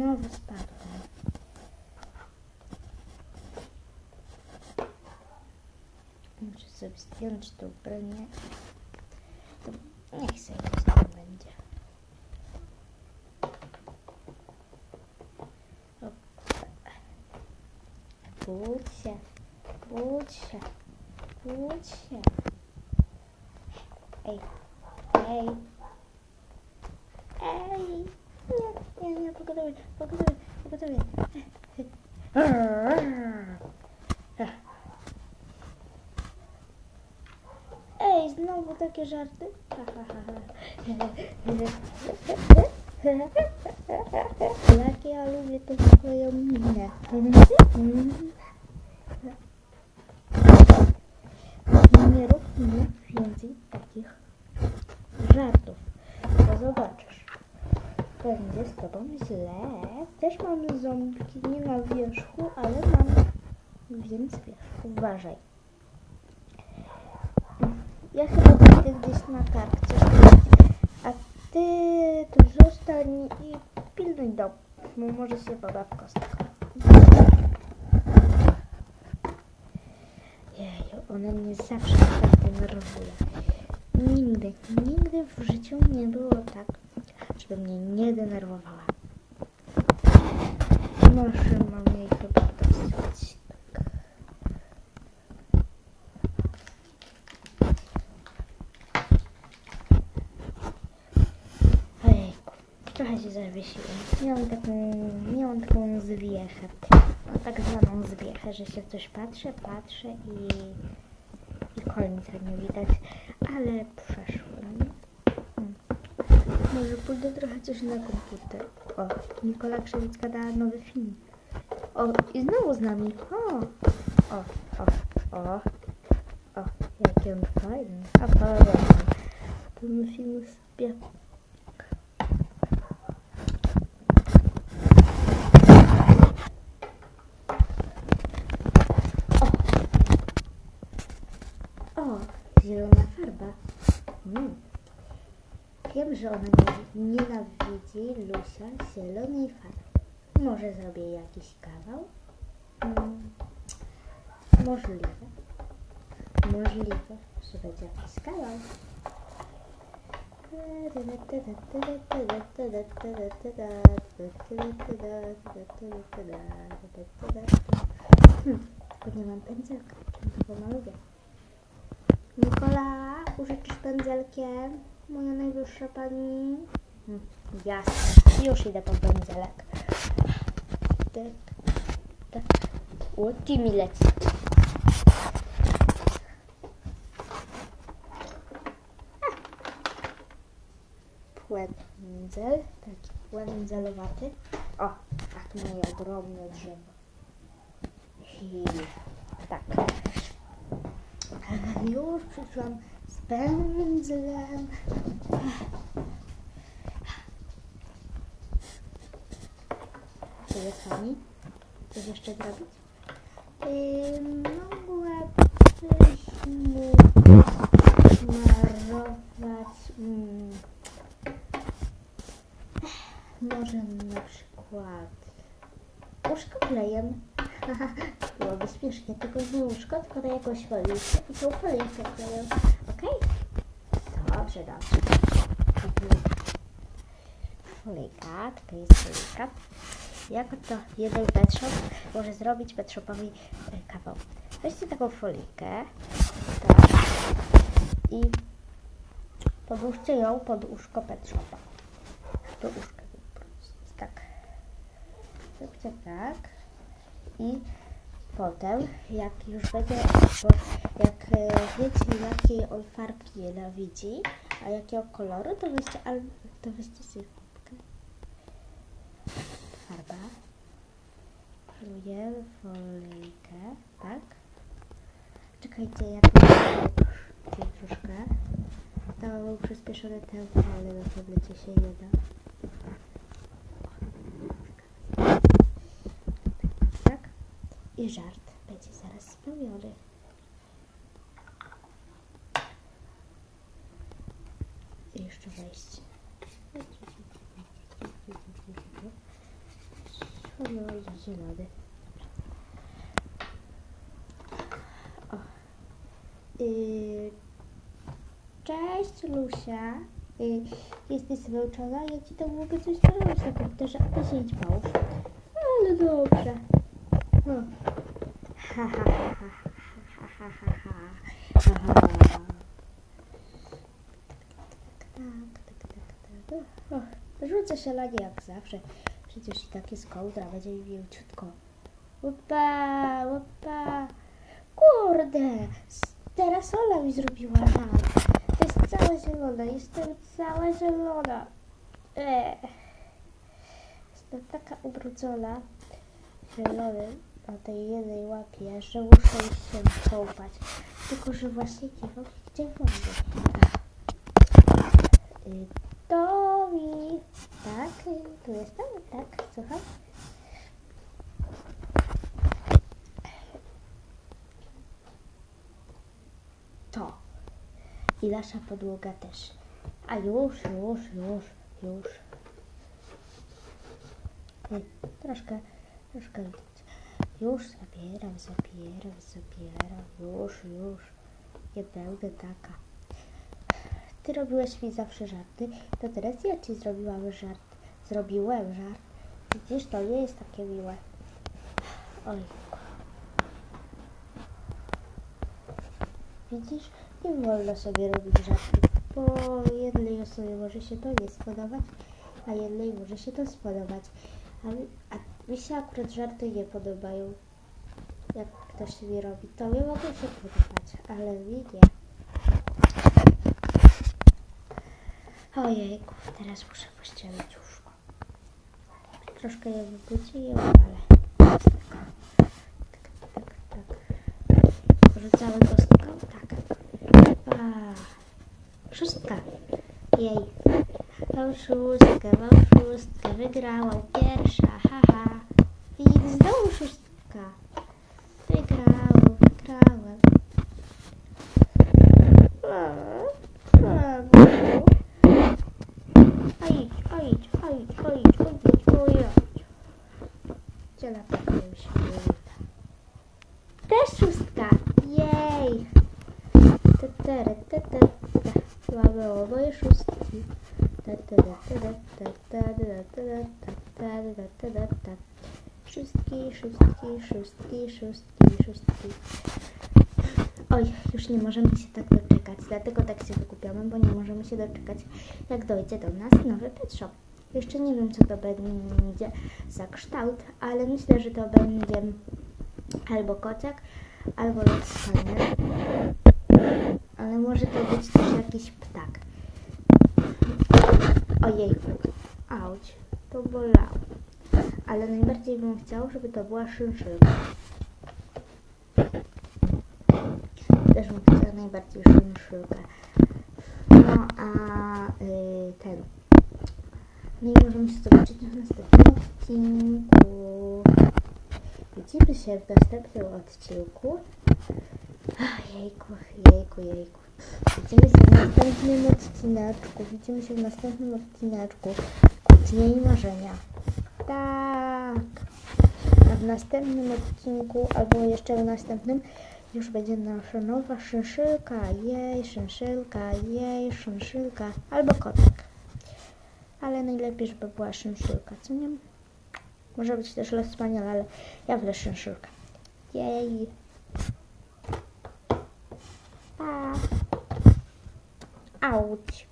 Znowu spadłem. Muszę sobie zdjąć to ubranie. To niech sobie to tam będzie. O, Budź się, budź się, budź się. Ej, ej, ej. Nie, nie, nie, pogotowie, pogotowie, pogotowie. Ej, znowu takie żarty? Jakie ja lubię tą swoją minę. Nie rób mi więcej takich żartów, bo zobaczysz. Będzie z tobą źle. Też mam ząbki, nie na wierzchu, ale mam więc wiesz, uważaj. Ja chyba pójdę gdzieś na kartce, a ty tu zostań i pilnuj domu, może się woda w kostkach. Jeju, ona mnie zawsze tak denerwuje. Nigdy, nigdy w życiu nie było tak, żeby mnie nie denerwowała. Może mam jej chyba dosyć. Tak. Ojejku, trochę się zawiesiłem. Miałam taką, miałam taką zwiechę. No, tak zwaną zwiechę, że się w coś patrzę, patrzę i, i końca nie widać. Ale przeszło. Może pójdę trochę coś na komputer. O, Nikola Krzewicka dała nowy film. O, i znowu z nami. O, o, o, o, o, jaki on fajny. A podoba Ten film sobie. O, o, zielona farba. Mm. Wiem, że ona nie, nienawidzi Lusia zielonej farby. Może zrobię jakiś kawał? Mm, możliwe. Możliwe, że będzie jakiś kawał. Hmm, tylko nie mam pędzelka, to pomaluję. Nikola, użyczysz pędzelkiem? Moja najwyższa pani. Hmm, jasne, już idę po pędzelek. Tak, tak. Mi leci. Płędzel, taki płędzelowaty. O, a tu moje ogromne drzewo. I tak. Już przyszłam z pędzlem. Koleżani, coś jeszcze zrobić? Yy, mu smarować mm, może na przykład łóżko klejem. Byłoby śmiesznie, tylko nie łóżko, tylko na jakąś folię. I tą folię kleję. Okej? Dobrze, dobrze. Mhm. Folika, to jest folika. Jak to jeden pet shop może zrobić pet shopowi e, kawał? Weźcie taką folikę. Tak. I podłóżcie ją pod łóżko pet shopa. Do łóżka po prostu. Tak. Zróbcie tak. I potem, jak już będzie, jak e, wiecie, jakiej on farbki nienawidzi, a jakiego koloru, to weźcie, to weźcie sobie. Farba. Kruję folejkę, tak? Czekajcie, jak troszkę. Tam był przyspieszony tempo, ale na tablecie się nie da. Tak? I żart będzie zaraz spełniony. I jeszcze wejście. No i zielony. Cześć Lusia. Y, Jesteś zmęczona? Ja ci tam mogę coś zrobić na komputerze, a ty siedź małż. Ale dobrze. No. O, rzucę szalanie jak zawsze. Przecież i tak jest kołdra, będzie mi mięciutko. Łopa, łopa. Kurde, teraz Ola mi zrobiła żart. To jest cała zielona, jestem cała zielona. Eee. Jestem taka ubrudzona zielonym na tej jednej łapie, że muszę się kąpać. Tylko, że właśnie nie mam gdzie wody. Y, Tomi. Tak, tu jestem, tak, słucham. To. I nasza podłoga też. A już, już, już, już. Y, Troszkę, troszkę. Już zabieram, zabieram, zabieram. Już, już. Nie będę taka. Ty robiłeś mi zawsze żarty, to teraz ja ci zrobiłam żart. Zrobiłem żart. Widzisz, to nie jest takie miłe. Oj. Widzisz, nie wolno sobie robić żartów, bo jednej osobie może się to nie spodobać, a jednej może się to spodobać. A a mi się akurat żarty nie podobają, jak ktoś mi robi. Tobie mogą się podobać, ale mi nie. Ojejku, teraz muszę pościelić łóżko. Troszkę je wybudzi i opalę. Tak, tak, tak, całego stukał? Tak. A, szóstka. Jej. Mam szóstkę, mam szóstkę. Wygrałam pierwsza, haha. I znowu szóstka. Wygrałem. Idź, a idź, a idź, a idź. Gdzie naprawdę mi się nie uda. Też szóstka! Jej! Tetere, tetere, te. Mamy oboje szóstki. Tetere, tetere, tetere, tetere, tetere, tetere, te. Szóstki, szóstki, szóstki, szóstki, szóstki. Oj, już nie możemy się tak doczekać, dlatego tak się wykupiamy, bo nie możemy się doczekać, jak dojdzie do nas nowy pet shop. Jeszcze nie wiem, co to będzie za kształt, ale myślę, że to będzie albo kociak, albo Rottweiler. Ale może to być też jakiś ptak. Ojejku, auć, to bolało. Ale najbardziej bym chciał, żeby to była szynszylka. Też bym chciała najbardziej szynszylkę. No a y, ten. No i możemy się zobaczyć w następnym odcinku. Widzimy się w następnym odcinku. Ach, Jejku, jejku, jejku. Widzimy się w następnym odcineczku. Widzimy się w następnym odcineczku. Kłótnie i marzenia. Tak. A w następnym odcinku, albo jeszcze w następnym, już będzie nasza nowa szynszylka. Jej, szynszylka, jej, szynszylka. Albo kotek. Ale najlepiej, żeby była szynszylka, co nie? Może być też los spaniel, ale ja wolę szynszylkę. Jej. Pa. Auć.